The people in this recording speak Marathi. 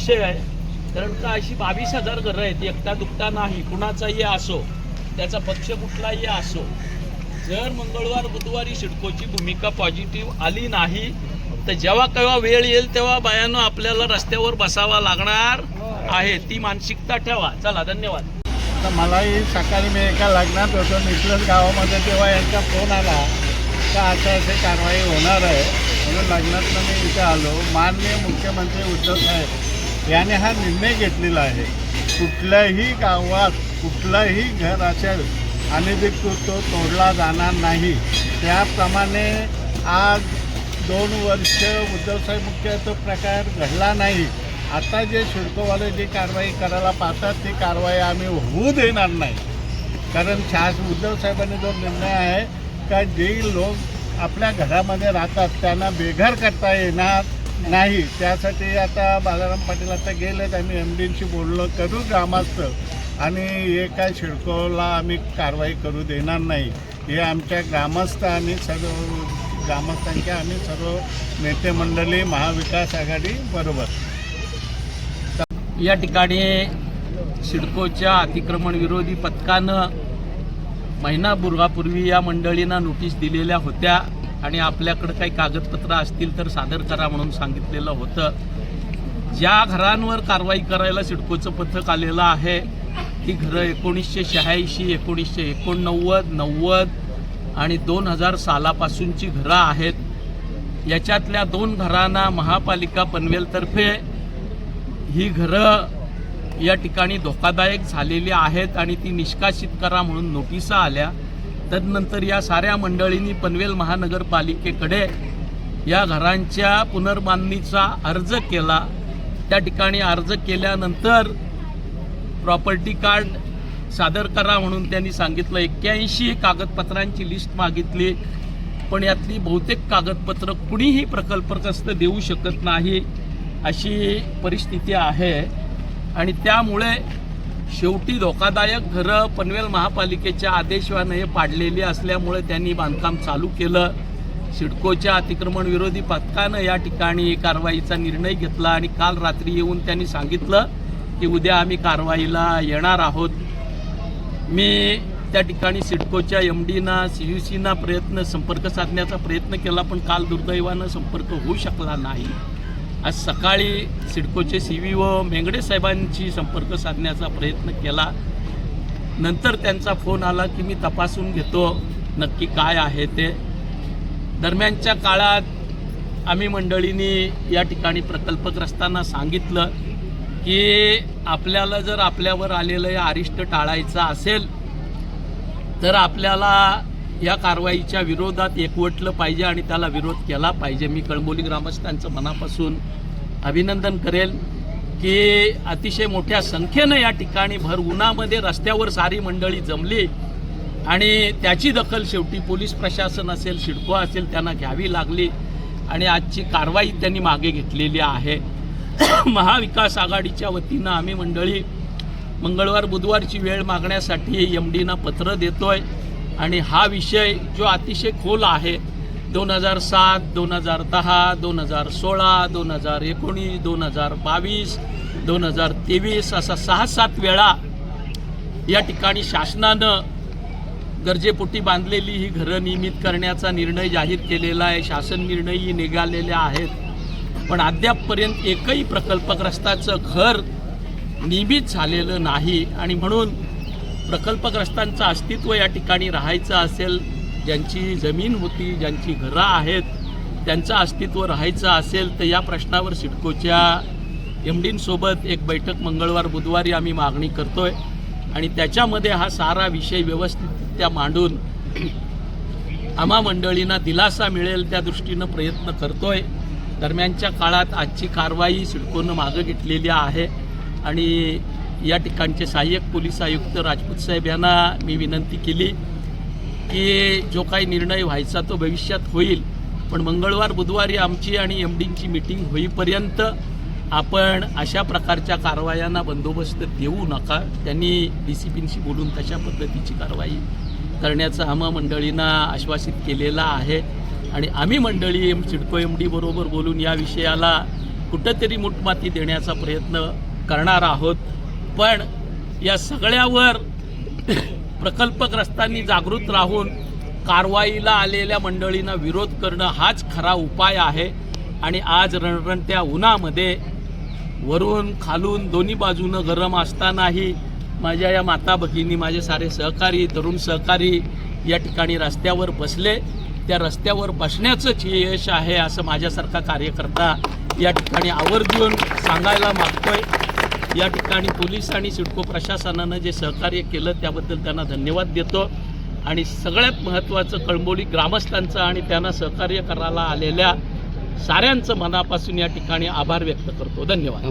विषय आहे. कारण का अशी बावीस हजार घरं आहेत एकटा दुकटा नाही कुणाचाही असो त्याचा पक्ष कुठलाही असो जर मंगळवार बुधवारी सिडकोची भूमिका पॉझिटिव्ह आली नाही तर जेव्हा केव्हा वेळ येईल तेव्हा बायानं आपल्याला रस्त्यावर बसावा लागणार आहे. ती मानसिकता ठेवा. चला धन्यवाद. तर मलाही सकाळी मी एका लग्नात होतो. निखलस गावामध्ये तेव्हा यांचा फोन आला. का आता असे कारवाई होणार आहे. म्हणून लग्नातनं मी इथे आलो. माननीय मुख्यमंत्री उद्धव साहेब. याने हा निर्णय घेतलेला आहे. कुठल्याही गावात कुठलाही घर असेल अनधिकृत तो तोडला जाणार नाही. त्याप्रमाणे आज दोन वर्ष उद्धवसाहेब मुख्य तो प्रकार घडला नाही. आता जे शुल्कवाले जी कारवाई करायला पाहतात ती कारवाई आम्ही होऊ देणार नाही. कारण शास उद्धवसाहेबांनी जो निर्णय आहे का जे लोक आपल्या घरामध्ये राहतात त्यांना बेघर करता येणार नाही. त्यासाठी आता बालाराम पाटील आता गेलेत. आम्ही एम डींशी बोललो करू ग्रामस्थ. आणि हे काय शिडकोला आम्ही कारवाई करू देणार नाही. हे आमच्या ग्रामस्थ आणि सर्व ग्रामस्थांच्या आणि सर्व नेते मंडळी महाविकास आघाडी बरोबर. या ठिकाणी सिडकोच्या अतिक्रमण विरोधी पथकानं महिनाभरापूर्वी या मंडळींना नोटीस दिलेल्या होत्या. आणि आपल्याकडं काही कागदपत्र असतील तर सादर करा म्हणून सांगितलेलं होतं. ज्या घरांवर कारवाई करायला सिडकोचं पथक आलेलं आहे ती घरं एकोणीसशे शहाऐंशी एकोणीसशे एकोणनव्वद नव्वद आणि दोन हजार सालापासूनची घरं आहेत. याच्यातल्या दोन घरांना महापालिका पनवेलतर्फे ही घरं या ठिकाणी धोकादायक झालेली आहेत आणि ती निष्कासित करा म्हणून नोटिसा आल्या. तदनंतर या साऱ्या मंडळींनी पनवेल महानगरपालिकेकडे या घरांच्या पुनर्बांधणीचा अर्ज केला. त्या ठिकाणी अर्ज केल्यानंतर प्रॉपर्टी कार्ड सादर करा म्हणून त्यांनी सांगितलं. एक्क्याऐंशी कागदपत्रांची लिस्ट मागितली. पण यातली बहुतेक कागदपत्र कुणीही प्रकल्पग्रस्त देऊ शकत नाही अशी परिस्थिती आहे. आणि त्यामुळे शेवटी धोकादायक घरं पनवेल महापालिकेच्या आदेशवानं हे पाडलेली असल्यामुळे त्यांनी बांधकाम चालू केलं. सिडकोच्या अतिक्रमण विरोधी पथकानं या ठिकाणी कारवाईचा निर्णय घेतला आणि काल रात्री येऊन त्यांनी सांगितलं की उद्या आम्ही कारवाईला येणार आहोत. मी त्या ठिकाणी सिडकोच्या एम डीना सी यू सीना प्रयत्न संपर्क साधण्याचा प्रयत्न केला पण काल दुर्दैवानं संपर्क होऊ शकला नाही. आज सकाळी सिडकोचे सी व्ही व मेंगडे साहेबांशी संपर्क साधण्याचा प्रयत्न केला. नंतर त्यांचा फोन आला की मी तपासून घेतो नक्की काय आहे ते. दरम्यानच्या काळात आम्ही मंडळींनी या ठिकाणी प्रकल्पग्रस्तांना सांगितलं की आपल्याला जर आपल्यावर आलेलं हे अरिष्ट टाळायचं असेल तर आपल्याला या कारवाईच्या विरोधात एकवटलं पाहिजे आणि त्याला विरोध केला पाहिजे. मी कळंबोली ग्रामस्थांचं मनापासून अभिनंदन करेल की अतिशय मोठ्या संख्येनं या ठिकाणी भर उन्हामध्ये रस्त्यावर सारी मंडळी जमली आणि त्याची दखल शेवटी पोलीस प्रशासन असेल शिडको असेल त्यांना घ्यावी लागली आणि आजची कारवाई त्यांनी मागे घेतलेली आहे. महाविकास आघाडीच्या वतीनं आम्ही मंडळी मंगळवार बुधवारची वेळ मागण्यासाठी एम डीना पत्र देतोय. आणि हा विषय जो अतिशय खोल आहे दोन हजार सात दोन हजार दहा दोन हजार सोळा दोन हजार एकोणीस दोन हजार बावीस दोन हजार तेवीस असा सहा सात वेळा या ठिकाणी शासनानं गरजेपोटी बांधलेली ही घरं नियमित करण्याचा निर्णय जाहीर केलेला आहे. शासन निर्णयही निघालेले आहेत. पण अद्यापपर्यंत एकही प्रकल्पग्रस्ताचं घर नियमित झालेलं नाही आणि म्हणून प्रकल्पग्रस्तांचं अस्तित्व या ठिकाणी राहायचं असेल ज्यांची जमीन होती ज्यांची घरं आहेत त्यांचं अस्तित्व राहायचं असेल तर या प्रश्नावर सिडकोच्या एम डींसोबत एक बैठक मंगळवार बुधवारी आम्ही मागणी करतो आहे आणि त्याच्यामध्ये हा सारा विषय व्यवस्थितरित्या मांडून आम्हा मंडळींना दिलासा मिळेल त्या दृष्टीनं प्रयत्न करतोय. दरम्यानच्या काळात आजची कारवाई सिडकोनं मागं घेतलेली आहे. आणि या ठिकाणचे सहाय्यक पोलीस आयुक्त राजपूत साहेब यांना मी विनंती केली की जो काही निर्णय व्हायचा तो भविष्यात होईल. पण मंगळवार बुधवारी आमची आणि एम डींची मिटिंग होईपर्यंत आपण अशा प्रकारच्या कारवायांना बंदोबस्त देऊ नका. त्यांनी डी सी पींशी बोलून तशा पद्धतीची कारवाई करण्याचं आम्हा मंडळींना आश्वासित केलेलं आहे. आणि आम्ही मंडळी एम सिडको एम डी बरोबर बोलून या विषयाला कुठंतरी मुठमाती देण्याचा प्रयत्न करणार आहोत. पण या सगळ्यावर प्रकल्पग्रस्तांनी जागृत राहून कारवाईला आलेल्या मंडळींना विरोध करणं हाच खरा उपाय आहे. आणि आज रणरणत्या उन्हामध्ये वरून खालून दोन्ही बाजूनं गरम असतानाही माझ्या या माता भगिनी माझे सारे सहकारी तरुण सहकारी या ठिकाणी रस्त्यावर बसले. त्या रस्त्यावर बसण्याचंच हे यश आहे असं माझ्यासारखा कार्यकर्ता या ठिकाणी आवर्जून सांगायला मागतोय. या ठिकाणी पोलीस आणि सिडको प्रशासनानं जे सहकार्य केलं त्याबद्दल त्यांना धन्यवाद देतो. आणि सगळ्यात महत्त्वाचं कळंबोली ग्रामस्थांचं आणि त्यांना सहकार्य करायला आलेल्या साऱ्यांचं मनापासून या ठिकाणी आभार व्यक्त करतो. धन्यवाद.